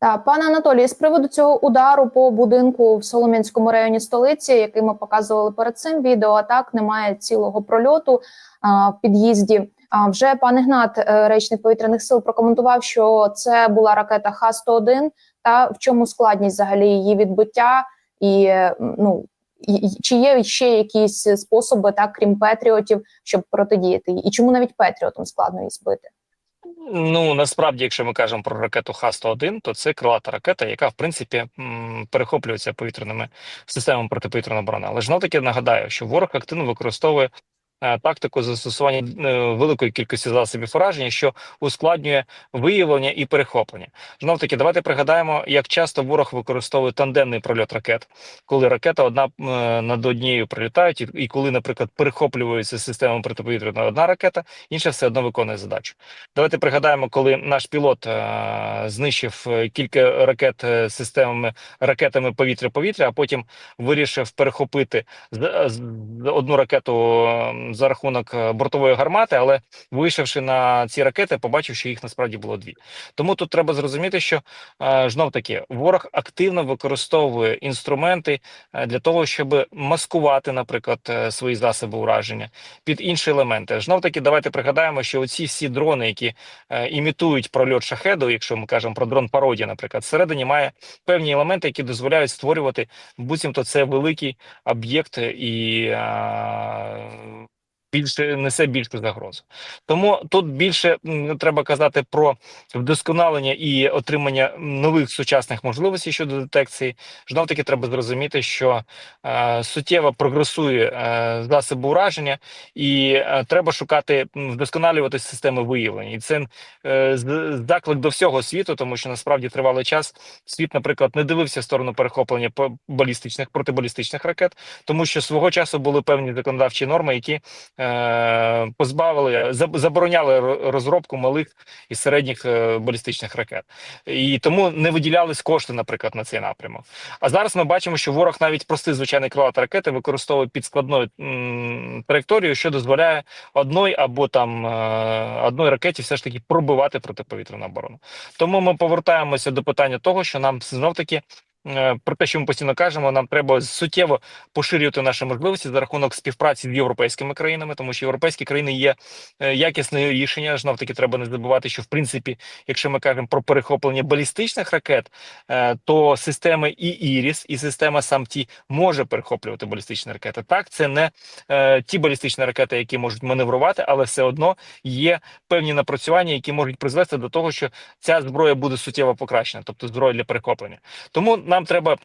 Та пане Анатолій, з приводу цього удару по будинку в Солом'янському районі столиці, який ми показували перед цим відео, а так немає цілого прольоту а, в під'їзді. А вже пан Ігнат, е, речник повітряних сил, прокоментував, що це була ракета Х-101, та в чому складність взагалі її відбиття, і ну чи є ще якісь способи, так крім Петріотів, щоб протидіяти їй? І чому навіть Петріотом складно її збити? Ну насправді, якщо ми кажемо про ракету Х-101, то це крилата ракета, яка в принципі перехоплюється повітряними системами протиповітряної оборони. Але ж знов таки нагадаю, що ворог активно використовує тактику застосування е, великої кількості засобів ураження, що ускладнює виявлення і перехоплення. Знов таки, давайте пригадаємо, як часто ворог використовує тандемний прольот ракет, коли ракета одна е, над однією прилітають, і, коли, наприклад, перехоплюється системою протиповітряної одна ракета, інша все одно виконує задачу. Давайте пригадаємо, коли наш пілот е, знищив е, кілька ракет е, системами ракетами повітря-повітря, а потім вирішив перехопити одну ракету е, за рахунок е, бортової гармати, але вийшовши на ці ракети, побачив, що їх насправді було дві. Тому тут треба зрозуміти, що е, знов таки ворог активно використовує інструменти е, для того, щоб маскувати, наприклад, свої засоби ураження під інші елементи. Знов таки, давайте пригадаємо, що оці всі дрони, які імітують прольот шахеду, якщо ми кажемо про дрон пародія, наприклад, всередині має певні елементи, які дозволяють створювати буцімто це великий об'єкт і більше несе більшу загрозу. Тому тут більше треба казати про вдосконалення і отримання нових сучасних можливостей щодо детекції. Знов таки треба зрозуміти, що е, суттєво прогресує е, засоби ураження, і е, треба шукати вдосконалювати системи виявлення. І це е, заклик до всього світу, тому що насправді тривалий час світ, наприклад, не дивився в сторону перехоплення балістичних протибалістичних ракет, тому що свого часу були певні законодавчі норми, які позбавили забороняли розробку малих і середніх е, балістичних ракет, і тому не виділялись кошти, наприклад, на цей напрямок. А зараз ми бачимо, що ворог навіть простий звичайний крилата ракети використовує під складною траєкторією, що дозволяє одної або там е, одної ракеті все ж таки пробивати протиповітряну оборону. Тому ми повертаємося до питання того, що нам знов таки. Е, Про те, що ми постійно кажемо, нам треба суттєво поширювати наші можливості за рахунок співпраці з європейськими країнами, тому що європейські країни є е, якісне рішення. Знов таки треба не забувати, що в принципі, якщо ми кажемо про перехоплення балістичних ракет, е, то системи і Іріс, і система САМТі може перехоплювати балістичні ракети. Так, це не ті балістичні ракети, які можуть маневрувати, але все одно є певні напрацювання, які можуть призвести до того, що ця зброя буде суттєво покращена, тобто зброя для перехоплення. Тому нам треба.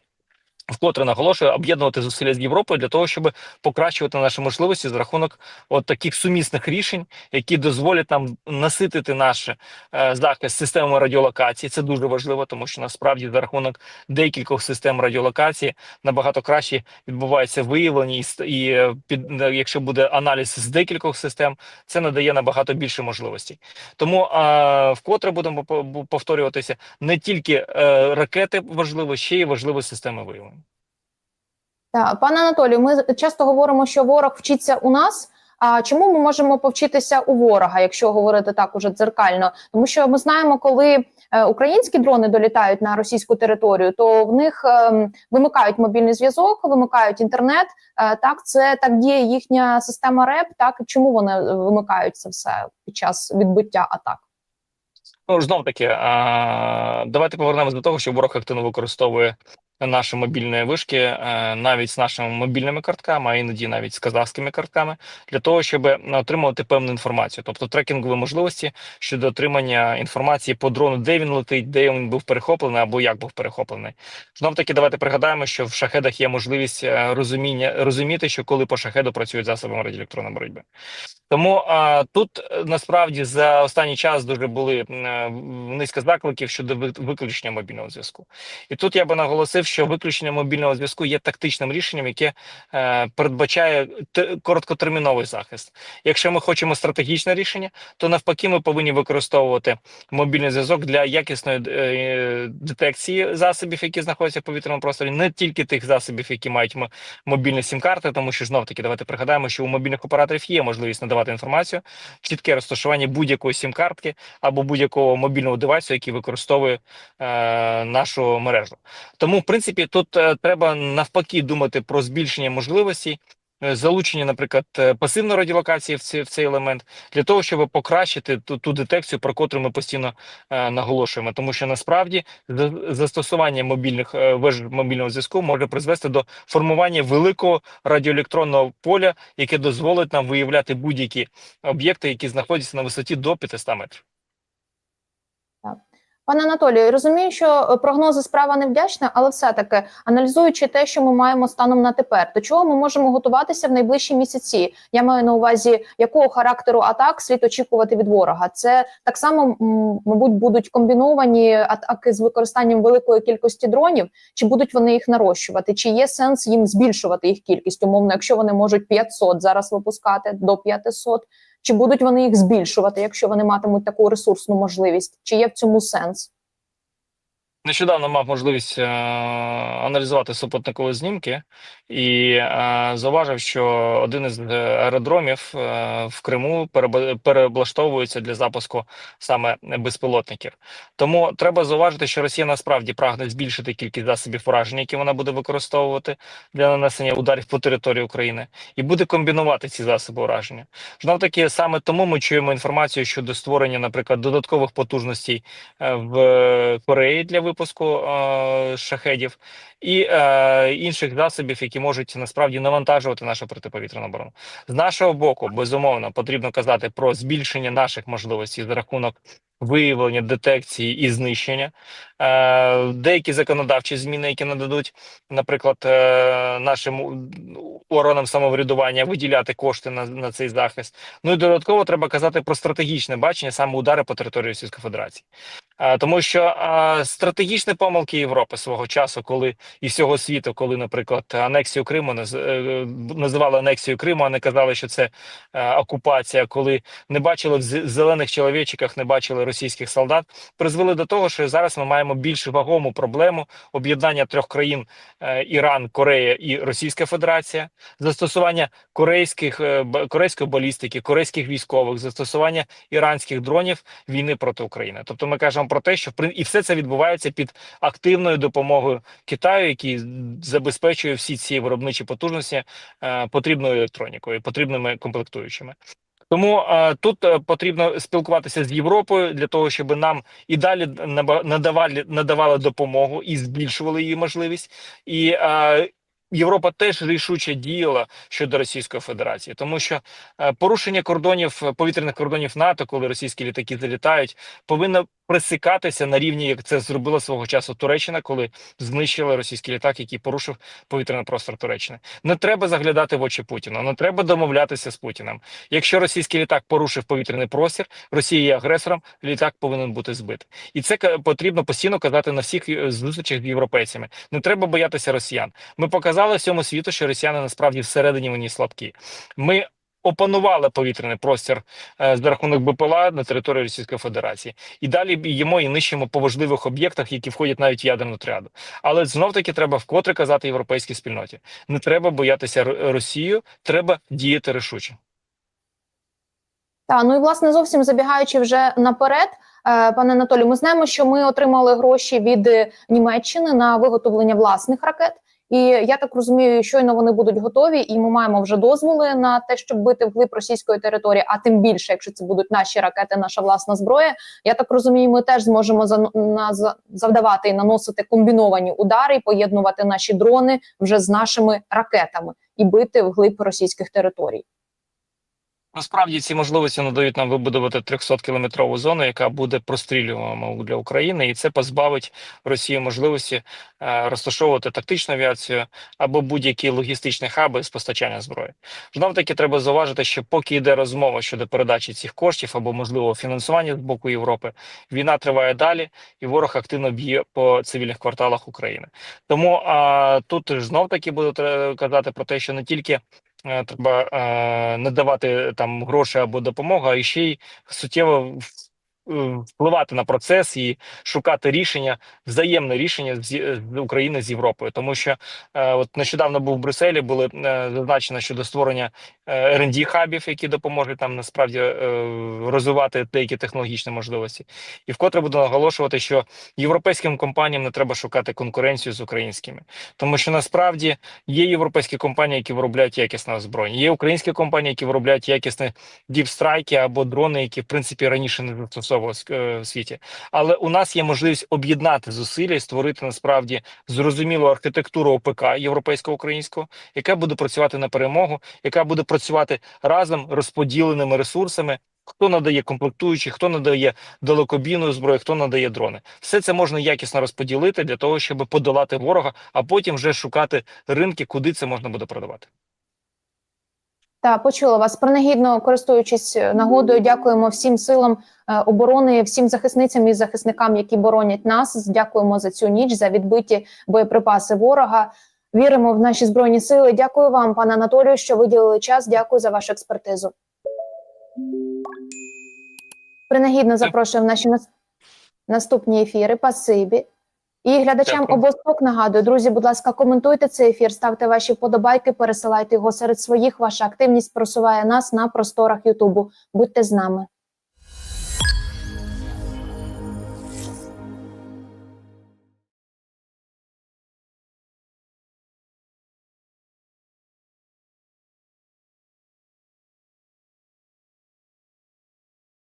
Вкотре наголошую об'єднувати зусилля з Європою для того, щоб покращувати наші можливості за рахунок от таких сумісних рішень, які дозволять нам наситити наш е, захист системами радіолокації. Це дуже важливо, тому що насправді за рахунок декількох систем радіолокації набагато краще відбувається виявлення, і, і е, під е, якщо буде аналіз з декількох систем, це надає набагато більше можливостей. Тому е, вкотре будемо повторюватися не тільки е, ракети важливо, ще й важливі системи виявлення. Так, пане Анатолію, ми часто говоримо, що ворог вчиться у нас. А чому ми можемо повчитися у ворога, якщо говорити так уже дзеркально? Тому що ми знаємо, коли е, українські дрони долітають на російську територію, то в них ем, вимикають мобільний зв'язок, вимикають інтернет. Е, так, це так діє їхня система РЕП. Так чому вони вимикають це все під час відбиття атак? Ну знов таки, давайте повернемось до того, що ворог активно використовує наші мобільні вишки, е, навіть з нашими мобільними картками, а іноді навіть з казахськими картками, для того, щоб отримувати певну інформацію, тобто трекінгові можливості щодо отримання інформації по дрону, де він летить, де він був перехоплений або як був перехоплений. Знов таки, давайте пригадаємо, що в шахедах є можливість е, розуміння розуміти, що коли по шахеду працюють засобами радіоелектронної боротьби. Тому а, тут е, насправді за останній час дуже були м, е, низка закликів щодо виключення мобільного зв'язку. І тут я би наголосив, що виключення мобільного зв'язку є тактичним рішенням, яке е, передбачає те- короткотерміновий захист. Якщо ми хочемо стратегічне рішення, то навпаки, ми повинні використовувати мобільний зв'язок для якісної е, детекції засобів, які знаходяться в повітряному просторі, не тільки тих засобів, які мають мобільні сім-карти, тому що знов таки давайте пригадаємо, що у мобільних операторів є можливість надавати надавати інформацію, чітке розташування будь-якої сім-картки або будь-якого мобільного девайсу, який використовує е, нашу мережу. Тому, в принципі, тут е, треба навпаки думати про збільшення можливостей. Е, Залучення, наприклад, е, пасивної радіолокації в цей, в цей елемент для того, щоб покращити ту, ту детекцію, про котру ми постійно е, наголошуємо, тому що насправді застосування мобільних е, веж мобільного зв'язку може призвести до формування великого радіоелектронного поля, яке дозволить нам виявляти будь-які об'єкти, які знаходяться на висоті до 500 метрів. Пане Анатолію, розумію, що е, прогнози справа невдячна, але все-таки аналізуючи те, що ми маємо станом на тепер, до чого ми можемо готуватися в найближчі місяці? Я маю на увазі, якого характеру атак слід очікувати від ворога. Це так само, мабуть, будуть комбіновані атаки з використанням великої кількості дронів, чи будуть вони їх нарощувати? Чи є сенс їм збільшувати їх кількість? Умовно, якщо вони можуть 500 зараз випускати до 500, чи будуть вони їх збільшувати, якщо вони матимуть таку ресурсну можливість? Чи є в цьому сенс? Нещодавно мав можливість е, аналізувати супутникові знімки і е, зауважив, що один із е, аеродромів е, в Криму переоблаштовується для запуску саме безпілотників. Тому треба зауважити, що Росія насправді прагне збільшити кількість засобів ураження, які вона буде використовувати для нанесення ударів по території України, і буде комбінувати ці засоби ураження. Знов таки саме тому ми чуємо інформацію щодо створення, наприклад, додаткових потужностей е, в Кореї для випуску е, шахедів і е, інших засобів, які можуть насправді навантажувати нашу протиповітряну оборону. З нашого боку, безумовно, потрібно казати про збільшення наших можливостей за рахунок виявлення, детекції і знищення. Е, деякі законодавчі зміни, які нададуть, наприклад, нашим органам самоврядування виділяти кошти на, на цей захист. Ну і додатково треба казати про стратегічне бачення саме удари по території Російської Федерації. Е, Тому що е, стратегічні помилки Європи свого часу, коли і всього світу, коли, наприклад, анексію Криму е, називали анексією Криму, а не казали, що це окупація, коли не бачили в зелених чоловічиках, не бачили російських солдат, призвели до того, що зараз ми маємо більш вагому проблему об'єднання трьох країн: Іран, Корея і Російська Федерація, застосування корейських корейської балістики, корейських військових, застосування іранських дронів війни проти України. Тобто, ми кажемо про те, що і все це відбувається під активною допомогою Китаю, який забезпечує всі ці виробничі потужності е, потрібною електронікою, потрібними комплектуючими. Тому е, тут е, потрібно спілкуватися з Європою для того, щоб нам і далі надавали надавали допомогу і збільшували її можливість. І Європа теж рішуче діяла щодо Російської Федерації, тому що порушення кордонів повітряних кордонів НАТО, коли російські літаки залітають, повинно пресікатися на рівні, як це зробила свого часу Туреччина, коли знищили російський літак, який порушив повітряний простор Туреччини. Не треба заглядати в очі Путіна, не треба домовлятися з Путіним. Якщо російський літак порушив повітряний простір, Росія є агресором, літак повинен бути збитий. І це потрібно постійно казати на всіх е, зустрічах з європейцями. Не треба боятися росіян. Ми показали всьому світу, що росіяни насправді всередині вони слабкі. Ми опанували повітряний простір е, за рахунок БПЛА на території Російської Федерації, і далі б'ємо і нищимо по важливих об'єктах, які входять навіть в ядерну тряду. Але знов таки треба вкотре казати європейській спільноті: не треба боятися Росію, треба діяти рішуче. Та ну і власне зовсім забігаючи вже наперед, е, пане Анатолію, ми знаємо, що ми отримали гроші від е, Німеччини на виготовлення власних ракет. І я так розумію, щойно вони будуть готові, і ми маємо вже дозволи на те, щоб бити вглиб російської території. А тим більше, якщо це будуть наші ракети, наша власна зброя. Я так розумію, ми теж зможемо за, на, за- завдавати і наносити комбіновані удари, і поєднувати наші дрони вже з нашими ракетами і бити вглиб російських територій. Насправді ці можливості надають нам вибудувати 300 кілометрову зону, яка буде прострілювана для України, і це позбавить Росії можливості е, розташовувати тактичну авіацію або будь-які логістичні хаби з постачання зброї. Знов таки треба зауважити, що поки йде розмова щодо передачі цих коштів або можливо фінансування з боку Європи, війна триває далі, і ворог активно б'є по цивільних кварталах України. Тому а, тут знов таки буду казати про те, що не тільки треба е, не давати там гроші або допомогу, а ще й суттєво впливати на процес і шукати рішення, взаємне рішення з, України з Європою, тому що е, от нещодавно був в Брюсселі, були е, зазначено щодо створення е, rd хабів, які допоможуть там насправді е, розвивати деякі технологічні можливості, і вкотре буду наголошувати, що європейським компаніям не треба шукати конкуренцію з українськими, тому що насправді є європейські компанії, які виробляють якісне озброєння, є українські компанії, які виробляють якісне діпстрайки або дрони, які в принципі раніше не застосовувалися е, в світі. Але у нас є можливість об'єднати зусилля і створити насправді зрозумілу архітектуру ОПК європейсько-українського, яка буде працювати на перемогу, яка буде працювати разом розподіленими ресурсами. Хто надає комплектуючі, хто надає далекобійну зброю, хто надає дрони, все це можна якісно розподілити для того, щоб подолати ворога, а потім вже шукати ринки, куди це можна буде продавати. Та почула вас принагідно користуючись е, нагодою. Дякуємо всім силам е, оборони, всім захисницям і захисникам, які боронять нас. Дякуємо за цю ніч, за відбиті боєприпаси ворога. Віримо в наші збройні сили. Дякую вам, пане Анатолію, що виділили час. Дякую за вашу експертизу. Принагідно запрошую в наші наступні ефіри. Пасибі. І глядачам обосток нагадую, друзі, будь ласка, коментуйте цей ефір, ставте ваші вподобайки, пересилайте його серед своїх. Ваша активність просуває нас на просторах Ютубу. Будьте з нами.